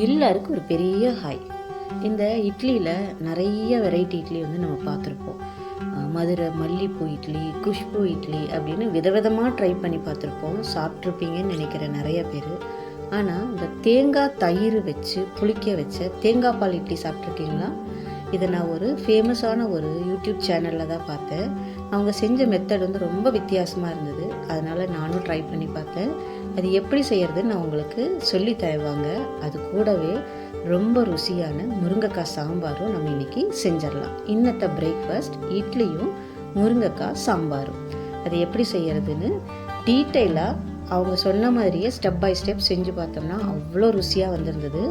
எல்லாருக்கும் ஒரு பெரிய ஹாய் இந்த இட்லியில் நிறைய வெரைட்டி இட்லி வந்து நம்ம பார்த்துருப்போம். மதுரை மல்லிப்பூ இட்லி குஷ்பூ இட்லி அப்படின்னு விதவிதமாக ட்ரை பண்ணி பார்த்துருப்போம். சாப்பிட்ருப்பீங்கன்னு நினைக்கிற நிறைய பேர். ஆனால் இந்த தேங்காய் தயிர் வச்சு புளிக்க வச்ச தேங்காய் பால் இட்லி சாப்பிட்ருக்கீங்களா இதை நான் ஒரு ஃபேமஸான ஒரு யூடியூப் சேனலில் தான் பார்த்தேன். அவங்க செஞ்ச மெத்தட் வந்து ரொம்ப வித்தியாசமாக இருந்தது. அதனால் நானும் ட்ரை பண்ணி பார்த்தேன். அது எப்படி செய்கிறதுன்னு நான் உங்களுக்கு சொல்லி தருவாங்க. அது கூடவே ரொம்ப ருசியான முருங்கைக்காய் சாம்பாரும் நம்ம இன்னைக்கு செஞ்சிடலாம். இன்னத்த பிரேக்ஃபாஸ்ட் இட்லியும் முருங்கைக்காய் சாம்பாரும். அது எப்படி செய்கிறதுன்னு டீட்டெயிலாக அவங்க சொன்ன மாதிரியே ஸ்டெப் பை ஸ்டெப் செஞ்சு பார்த்தோம்னா அவ்வளோ ருசியாக வந்திருந்தது.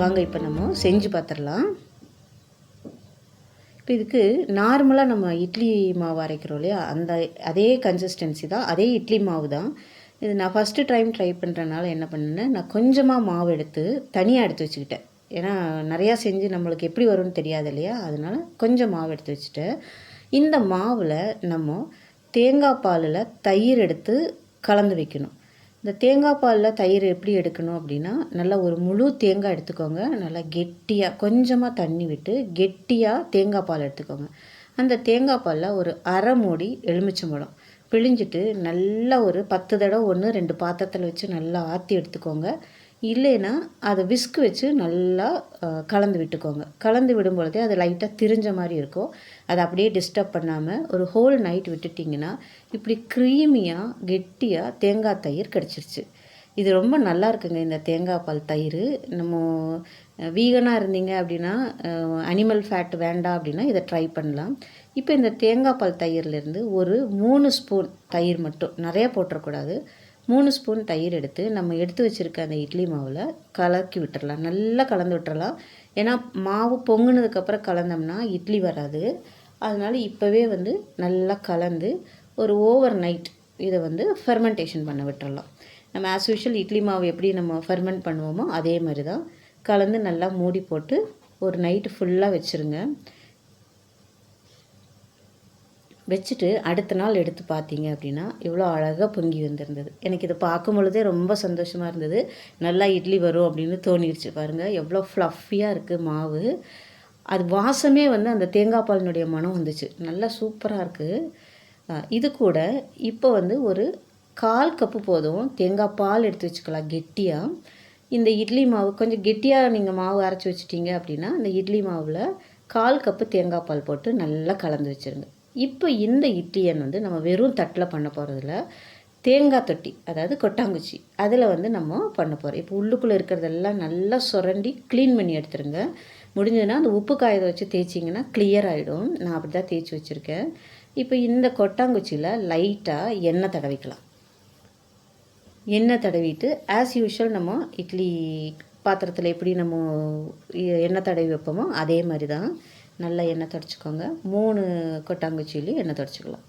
வாங்க இப்போ நம்ம செஞ்சு பார்த்துடலாம் இப்போ இதுக்கு நார்மலாக நம்ம இட்லி மாவு அரைக்கிறோம் இல்லையா? அந்த அதே கன்சிஸ்டன்சி தான். அதே இட்லி மாவு தான் இது நான் ஃபஸ்ட்டு டைம் ட்ரை பண்ணுறனால என்ன பண்ணேன் நான் கொஞ்சமாக மாவு எடுத்து தனியாக எடுத்து வச்சுக்கிட்டேன். ஏன்னா நிறையா செஞ்சு நம்மளுக்கு எப்படி வரும்னு தெரியாது இல்லையா? அதனால் கொஞ்சம் மாவு எடுத்து வச்சுட்டேன். இந்த மாவில் நம்ம தேங்காய் பாலில் தயிர் எடுத்து கலந்து வைக்கணும். இந்த தேங்காய் பாலில் தயிர் எப்படி எடுக்கணும் அப்படின்னா நல்லா ஒரு முழு தேங்காய் எடுத்துக்கோங்க. நல்லா கெட்டியாக கொஞ்சமாக தண்ணி விட்டு கெட்டியாக தேங்காய் பால் எடுத்துக்கோங்க. அந்த தேங்காய் பாலில் ஒரு அரை மூடி எலுமிச்சம்பழம். பிழிஞ்சிட்டு நல்லா ஒரு பத்து தடவை ஒன்று ரெண்டு பாத்திரத்தில் வச்சு நல்லா ஆற்றி எடுத்துக்கோங்க. இல்லைன்னா அதை விஸ்க் வச்சு நல்லா கலந்து விட்டுக்கோங்க. கலந்து விடும்பொழுதே அது லைட்டாக திரிஞ்ச மாதிரி இருக்கும். அதை அப்படியே டிஸ்டர்ப் பண்ணாமல் ஒரு ஹோல் நைட் விட்டுட்டிங்கன்னா இப்படி க்ரீமியாக கெட்டியாக தேங்காய் தயிர் கிடச்சிருச்சு. இது ரொம்ப நல்லா இருக்குங்க இந்த தேங்காய் பால் தயிர். நம்ம வீகனாக இருந்தீங்க அப்படின்னா அனிமல் ஃபேட் வேண்டாம் அப்படின்னா இதை ட்ரை பண்ணலாம். இப்போ இந்த தேங்காய் பால் தயிர்லேருந்து ஒரு மூணு ஸ்பூன் தயிர் மட்டும் நிறையா போட்டுறக்கூடாது. மூணு ஸ்பூன் தயிர் எடுத்து நம்ம எடுத்து வச்சுருக்க அந்த இட்லி மாவில் கலக்கி விட்டுறலாம். நல்லா கலந்து விட்டுறலாம். ஏன்னா மாவு பொங்குனதுக்கப்புறம் கலந்தோம்னா இட்லி வராது. அதனால் இப்போவே வந்து நல்லா கலந்து ஒரு ஓவர் நைட் இதை வந்து ஃபெர்மெண்டேஷன் பண்ண விட்டுறலாம். நம்ம ஆஸ் யூஷுவல் இட்லி மாவு எப்படி நம்ம ஃபெர்மெண்ட் பண்ணுவோமோ அதே மாதிரி தான் கலந்து நல்லா மூடி போட்டு ஒரு நைட்டு ஃபுல்லாக வச்சுருங்க. வச்சுட்டு அடுத்த நாள் எடுத்து பார்த்தீங்க அப்படின்னா இவ்வளோ அழகாக பொங்கி வந்திருந்தது. எனக்கு இதை பார்க்கும் பொழுதே ரொம்ப சந்தோஷமாக இருந்தது. நல்லா இட்லி வரும் அப்படின்னு தோணிடுச்சு. பாருங்கள் எவ்வளோ ஃப்ளஃபியாக இருக்குது மாவு. அது வாசமே வந்து அந்த தேங்காய் பாலினுடைய மனம் வந்துச்சு. நல்லா சூப்பராக இருக்குது இது கூட இப்போ வந்து ஒரு கால் கப்பு போதும். தேங்காய் பால் எடுத்து வச்சுக்கலாம் கெட்டியாக இந்த இட்லி மாவு கொஞ்சம் கெட்டியாக நீங்கள் மாவு அரைச்சி வச்சுட்டீங்க அப்படின்னா இந்த இட்லி மாவில் கால் கப்பு தேங்காய் பால் போட்டு நல்லா கலந்து வச்சுருங்க. இப்போ இந்த இட்லியன் வந்து நம்ம வெறும் தட்டில் பண்ண போகிறதில்ல தேங்காய் தொட்டி அதாவது கொட்டாங்குச்சி அதில் வந்து நம்ம பண்ண போகிறோம் இப்போ உள்ளுக்குள்ளே இருக்கிறதெல்லாம் நல்லா சுரண்டி க்ளீன் பண்ணி எடுத்துருங்க. முடிஞ்சதுன்னா அந்த உப்பு காயத்தை வச்சு தேய்ச்சிங்கன்னா கிளியர் ஆகிடும் நான் அப்படி தான் தேய்ச்சி வச்சுருக்கேன். இப்போ இந்த கொட்டாங்குச்சியில் லைட்டாக எண்ணெய் தடவிக்கலாம். எண்ணெய் தடவிட்டு ஆஸ் யூஷுவல் நம்ம இட்லி பாத்திரத்தில் எப்படி நம்ம எ- எண்ணெய் தடவி வைப்போமோ அதே மாதிரி தான் நல்லா எண்ணெய் தடச்சிக்கோங்க. மூணு கொட்டாங்குச்சிலையும் எண்ணெய் தொடச்சிக்கலாம்.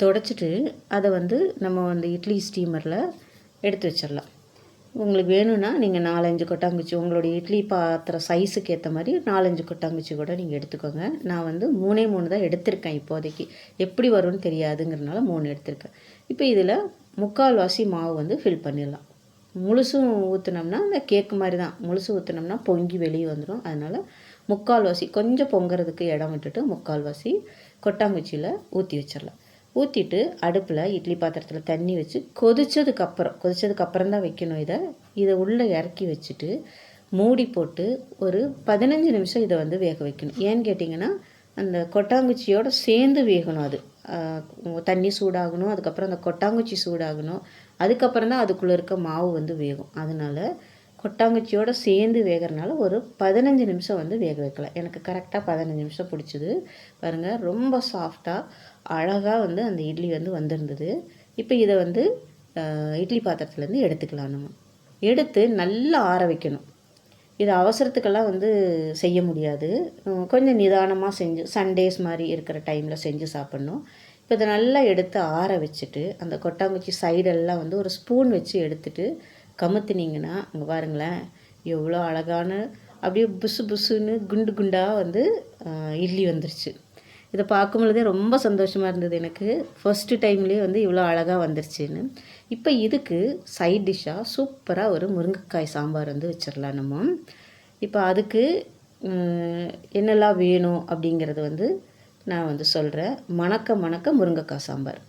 தொடச்சிட்டு அதை வந்து நம்ம அந்த இட்லி ஸ்டீமரில் எடுத்து வச்சிடலாம் உங்களுக்கு வேணும்னா நீங்கள் நாலஞ்சு கொட்டாங்குச்சி உங்களுடைய இட்லி பாத்திர சைஸுக்கு ஏற்ற மாதிரி நாலஞ்சு கொட்டாங்குச்சி கூட நீங்கள் எடுத்துக்கோங்க. நான் வந்து மூணே மூணு தான் எடுத்திருக்கேன் இப்போதைக்கு. எப்படி வரும்னு தெரியாதுங்கிறனால மூணு எடுத்திருக்கேன். இப்போ இதில் முக்கால்வாசி மாவு வந்து ஃபில் பண்ணிடலாம். முழுசும் ஊற்றுனோம்னா அந்த கேக்கு மாதிரி தான். முழுசு ஊற்றுனோம்னா பொங்கி வெளியே வந்துடும் அதனால் முக்கால்வாசி கொஞ்சம் பொங்குறதுக்கு இடம் விட்டுட்டு முக்கால்வாசி கொட்டாங்குச்சியில் ஊற்றி வச்சிடலாம். ஊற்றிட்டு அடுப்பில் இட்லி பாத்திரத்தில் தண்ணி வச்சு கொதிச்சதுக்கப்புறம் கொதிச்சதுக்கப்புறம் தான் வைக்கணும் இதை. இதை உள்ளே இறக்கி வச்சுட்டு மூடி போட்டு ஒரு பதினஞ்சு நிமிஷம் இதை வந்து வேக வைக்கணும். ஏன்னு கேட்டிங்கன்னா அந்த கொட்டாங்குச்சியோடு சேர்ந்து வேகணும் அது. தண்ணி சூடாகணும் அதுக்கப்புறம் அந்த கொட்டாங்குச்சி சூடாகணும் அதுக்கப்புறம் தான் அதுக்குள்ளே இருக்க மாவு வந்து வேகும். அதனால கொட்டாங்குச்சியோடு சேர்ந்து வேகறனால ஒரு பதினஞ்சு நிமிஷம் வந்து வேக வைக்கலாம் எனக்கு கரெக்டாக பதினஞ்சு நிமிஷம் பிடிச்சிது. பாருங்கள் ரொம்ப சாஃப்டாக அழகாக வந்து அந்த இட்லி வந்து வந்திருந்தது. இப்போ இதை வந்து இட்லி பாத்திரத்துலேருந்து எடுத்துக்கலாம் நம்ம. எடுத்து நல்லா ஆற வைக்கணும். இது அவசரத்துக்கெல்லாம் வந்து செய்ய முடியாது. கொஞ்சம் நிதானமாக செஞ்சு சண்டேஸ் மாதிரி இருக்கிற டைமில் செஞ்சு சாப்பிட்ணும். இப்போ இதை நல்லா எடுத்து ஆற வச்சுட்டு அந்த கொட்டாங்குச்சி சைடெல்லாம் வந்து ஒரு ஸ்பூன் வச்சு எடுத்துட்டு கமுத்துனீங்கன்னா அங்கே பாருங்களேன் எவ்வளோ அழகான அப்படியே புசு புசுன்னு குண்டு குண்டாக வந்து இட்லி வந்துருச்சு. இதை பார்க்கும் பொழுதே ரொம்ப சந்தோஷமாக இருந்தது எனக்கு. ஃபஸ்ட்டு டைம்லேயே வந்து இவ்வளோ அழகாக வந்துருச்சுன்னு. இப்போ இதுக்கு சைட் டிஷ்ஷாக சூப்பராக ஒரு முருங்கைக்காய் சாம்பார் வந்து வச்சிடலாம் நம்ம. இப்போ அதுக்கு என்னெல்லாம் வேணும் அப்படிங்கிறது வந்து நான் வந்து சொல்கிறேன் மணக்க மணக்க முருங்கைக்காய் சாம்பார்.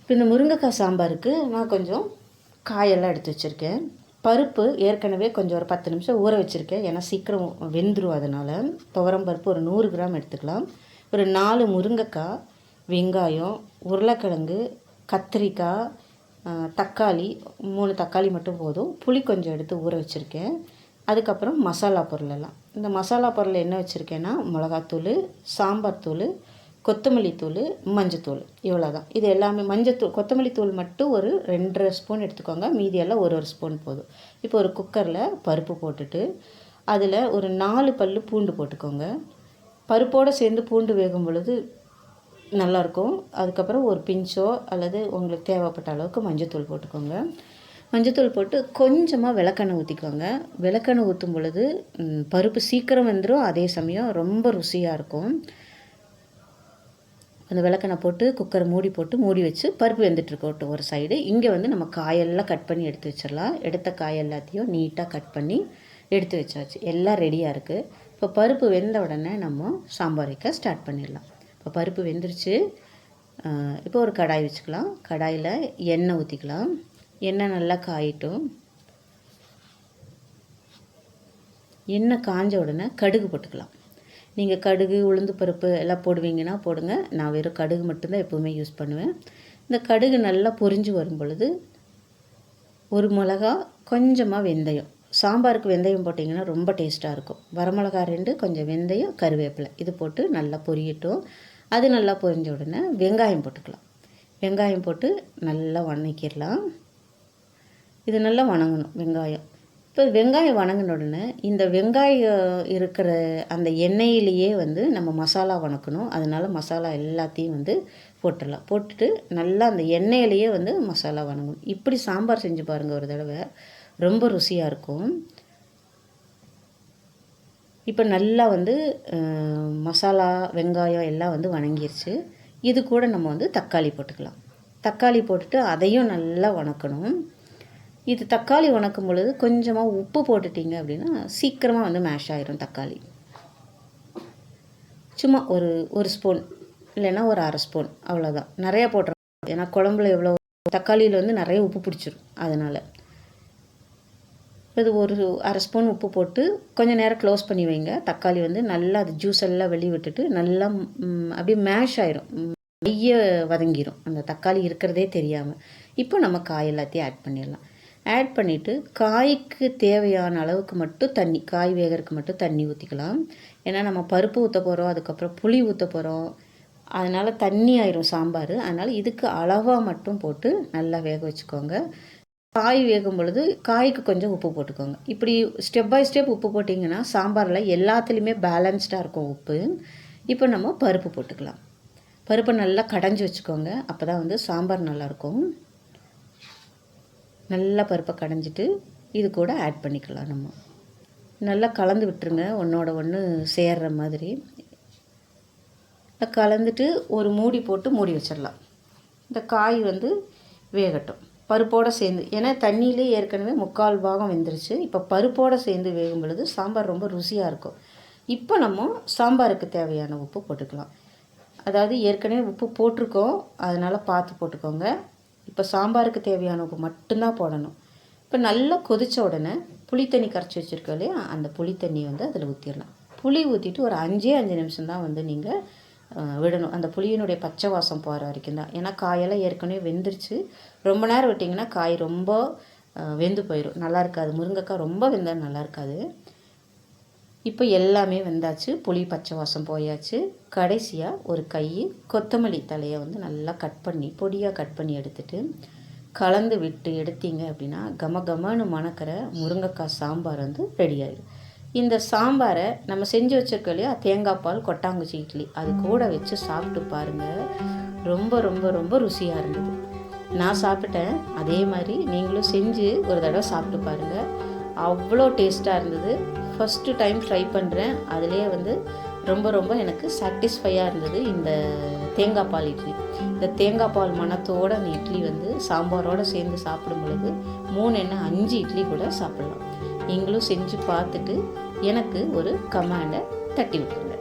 இப்போ இந்த முருங்கைக்காய் சாம்பாருக்கு நான் கொஞ்சம் காயெல்லாம் எடுத்து வச்சுருக்கேன். பருப்பு ஏற்கனவே கொஞ்சம் ஒரு பத்து நிமிஷம் ஊற வச்சுருக்கேன். ஏன்னா சீக்கிரம் வெந்துடும் அதனால். துவரம் பருப்பு ஒரு நூறு கிராம் எடுத்துக்கலாம். ஒரு நாலு முருங்கைக்காய் வெங்காயம் உருளைக்கிழங்கு கத்திரிக்காய் தக்காளி மூணு தக்காளி மட்டும் போதும். புளி கொஞ்சம் எடுத்து ஊற வச்சுருக்கேன். அதுக்கப்புறம் மசாலா பொருள் எல்லாம் இந்த மசாலா பொருள் என்ன வச்சுருக்கேன்னா மிளகாத்தூள் சாம்பார் தூள் கொத்தமல்லி தூள் மஞ்சத்தூள் இவ்வளோ தான் இது எல்லாமே மஞ்சத்தூள் கொத்தமல்லி தூள் மட்டும் ஒரு ரெண்டரை ஸ்பூன் எடுத்துக்கோங்க. மீதியெல்லாம் ஒரு ஒரு ஸ்பூன் போதும். இப்போ ஒரு குக்கரில் பருப்பு போட்டுட்டு அதில் ஒரு நாலு பல் பூண்டு போட்டுக்கோங்க. பருப்போடு சேர்ந்து பூண்டு வேகும் பொழுது நல்லாயிருக்கும். அதுக்கப்புறம் ஒரு பிஞ்சோ அல்லது உங்களுக்கு தேவைப்பட்ட அளவுக்கு மஞ்சத்தூள் போட்டுக்கோங்க. மஞ்சத்தூள் போட்டு கொஞ்சமாக விளக்கெண்ணெய் ஊற்றிக்கோங்க விளக்கெண்ணெய் ஊற்றும் பொழுது பருப்பு சீக்கிரம் வந்துடும் அதே சமயம் ரொம்ப ருசியாக இருக்கும். அந்த விளக்கெண்ணெய் போட்டு குக்கரை மூடி போட்டு மூடி வச்சு பருப்பு வெந்துட்டுருக்கட்டும் ஒரு சைடு இங்கே வந்து நம்ம காயெல்லாம் கட் பண்ணி எடுத்து வச்சிடலாம். எடுத்த காய் எல்லாத்தையும் நீட்டாக கட் பண்ணி எடுத்து வச்சாச்சு. எல்லாம் ரெடியாக இருக்குது இப்போ பருப்பு வெந்த உடனே நம்ம சாம்பார் வைக்க ஸ்டார்ட் பண்ணிடலாம். இப்போ பருப்பு வெந்துருச்சு. இப்போ ஒரு கடாய் வச்சுக்கலாம். கடாயில் எண்ணெய் ஊற்றிக்கலாம் எண்ணெய் நல்லா காயிட்டும். எண்ணெய் காஞ்ச உடனே கடுகு போட்டுக்கலாம். நீங்கள் கடுகு உளுந்து பருப்பு எல்லாம் போடுவீங்கன்னா போடுங்க. நான் வெறும் கடுகு மட்டும்தான் எப்போவுமே யூஸ் பண்ணுவேன். இந்த கடுகு நல்லா பொரிஞ்சு வரும் பொழுது ஒரு மிளகா கொஞ்சமாக வெந்தயம். சாம்பாருக்கு வெந்தயம் போட்டிங்கன்னா ரொம்ப டேஸ்ட்டாக இருக்கும். வரமிளகா ரெண்டு கொஞ்சம் வெந்தயம் கருவேப்பிலை. இது போட்டு நல்லா பொரியட்டும். அது நல்லா பொரிஞ்ச உடனே வெங்காயம் போட்டுக்கலாம். வெங்காயம் போட்டு நல்லா வணக்கிடலாம். இது நல்லா வணங்கணும் வெங்காயம். இப்போ வெங்காயம் வணங்கின உடனே இந்த வெங்காயம் இருக்கிற அந்த எண்ணெயிலேயே வந்து நம்ம மசாலா வணக்கணும். அதனால மசாலா எல்லாத்தையும் வந்து போட்டுடலாம். போட்டுட்டு நல்லா அந்த எண்ணெயிலேயே வந்து மசாலா வணங்கணும். இப்படி சாம்பார் செஞ்சு பாருங்கள் ஒரு தடவை. ரொம்ப ருசியாக இருக்கும். இப்போ நல்லா வந்து மசாலா வெங்காயம் எல்லாம் வந்து வணங்கிருச்சு. இது கூட நம்ம வந்து தக்காளி போட்டுக்கலாம். தக்காளி போட்டுட்டு அதையும் நல்லா வணக்கணும். இது தக்காளி வணக்கும் பொழுது கொஞ்சமாக உப்பு போட்டுட்டீங்க அப்படின்னா சீக்கிரமாக வந்து மேஷ் ஆகிரும் தக்காளி. சும்மா ஒரு ஒரு ஸ்பூன் இல்லைன்னா ஒரு அரை ஸ்பூன் அவ்வளோதான் நிறையா போட்டுறோம் ஏன்னா குழம்புல எவ்வளோ தக்காளியில் வந்து நிறைய உப்பு பிடிச்சிரும் அதனால். இது ஒரு அரை ஸ்பூன் உப்பு போட்டு கொஞ்சம் நேரம் க்ளோஸ் பண்ணி வைங்க. தக்காளி வந்து நல்லா அது ஜூஸ் எல்லாம் வெளியே விட்டுட்டு நல்லா அப்படியே மேஷ் ஆயிரும். மைய வதங்கிரும். அந்த தக்காளி இருக்கிறதே தெரியாமல் இப்போ நம்ம காய் எல்லாத்தையும் ஆட் பண்ணிடலாம். ஆட் பண்ணிவிட்டு காய்க்கு தேவையான அளவுக்கு மட்டும் தண்ணி காய் வேகிறதுக்கு மட்டும் தண்ணி ஊற்றிக்கலாம் ஏன்னா நம்ம பருப்பு ஊற்ற போகிறோம் அதுக்கப்புறம் புளி ஊற்ற போகிறோம் அதனால் தண்ணி ஆயிரும் சாம்பார். அதனால் இதுக்கு அளவாக மட்டும் போட்டு நல்லா வேக வச்சுக்கோங்க. காய் வேகும் பொழுது காய்க்கு கொஞ்சம் உப்பு போட்டுக்கோங்க. இப்படி ஸ்டெப் பை ஸ்டெப் உப்பு போட்டிங்கன்னா சாம்பாரில் எல்லாத்துலேயுமே பேலன்ஸ்டாக இருக்கும் உப்பு. இப்போ நம்ம பருப்பு போட்டுக்கலாம். பருப்பை நல்லா கடைஞ்சி வச்சுக்கோங்க. அப்போ தான் வந்து சாம்பார் நல்லாயிருக்கும் நல்லா பருப்பை கடைஞ்சிட்டு இது கூட ஆட் பண்ணிக்கலாம் நம்ம. நல்லா கலந்து விட்டுருங்க. ஒன்றோட ஒன்று சேர்ற மாதிரி. கலந்துட்டு ஒரு மூடி போட்டு மூடி வச்சிடலாம். இந்த காய் வந்து வேகட்டும். பருப்போடு சேர்ந்து ஏன்னா தண்ணியிலே ஏற்கனவே முக்கால் பாகம் வெந்துருச்சு. இப்போ பருப்போடு சேர்ந்து வேகும் பொழுது சாம்பார் ரொம்ப ருசியாக இருக்கும். இப்போ நம்ம சாம்பாருக்கு தேவையான உப்பு போட்டுக்கலாம். அதாவது ஏற்கனவே உப்பு போட்டிருக்கோம். அதனால் பார்த்து போட்டுக்கோங்க. இப்போ சாம்பாருக்கு தேவையான உப்பு மட்டும்தான் போடணும். இப்போ நல்லா கொதித்த உடனே புளி தண்ணி கரைச்சி வச்சுருக்கோம் இல்லையா? அந்த புளி தண்ணி வந்து அதில் ஊற்றிடலாம் புளி ஊற்றிட்டு ஒரு அஞ்சே அஞ்சு நிமிஷம் தான் வந்து நீங்கள் விடணும். அந்த புளியினுடைய பச்சை வாசம் போகிற வரைக்கும் தான். ஏன்னா காயெல்லாம் ஏற்கனவே வெந்துருச்சு. ரொம்ப நேரம் விட்டிங்கன்னா காய் ரொம்ப வெந்து போயிடும் நல்லா இருக்காது. முருங்கைக்காய் ரொம்ப வெந்தால் நல்லா இருக்காது. இப்போ எல்லாமே வெந்தாச்சு புளி பச்சை வாசம் போயாச்சு. கடைசியாக ஒரு கை கொத்தமல்லி தலையை வந்து நல்லா கட் பண்ணி பொடியாக கட் பண்ணி எடுத்துட்டு கலந்து விட்டு எடுத்தீங்க அப்படின்னா கம கமன்னு மணக்கிற முருங்கைக்காய் சாம்பார் வந்து ரெடி ஆயிடும். இந்த சாம்பாரை நம்ம செஞ்சு வச்சுருக்கோம் இல்லையா? தேங்காய் பால் கொட்டாங்குச்சி இட்லி. அது கூட வச்சு சாப்பிட்டு பாருங்கள் ரொம்ப ரொம்ப ரொம்ப ருசியாக இருந்தது. நான் சாப்பிட்டேன். அதே மாதிரி நீங்களும் செஞ்சு ஒரு தடவை சாப்பிட்டு பாருங்கள் அவ்வளோ டேஸ்ட்டாக இருந்தது. ஃபஸ்ட்டு டைம் ட்ரை பண்ணுறேன் அதுலேயே வந்து ரொம்ப ரொம்ப எனக்கு சாட்டிஸ்ஃபையாக இருந்தது இந்த தேங்காய் பால் இட்லி. இந்த தேங்காய் பால் மணத்தோட அந்த இட்லி வந்து சாம்பாரோடு சேர்ந்து சாப்பிடும் பொழுது மூணு என்ன அஞ்சு இட்லி கூட சாப்பிடலாம். நீங்களும் செஞ்சு பார்த்துட்டு எனக்கு ஒரு கமாண்டை தட்டி விட்டுருங்க.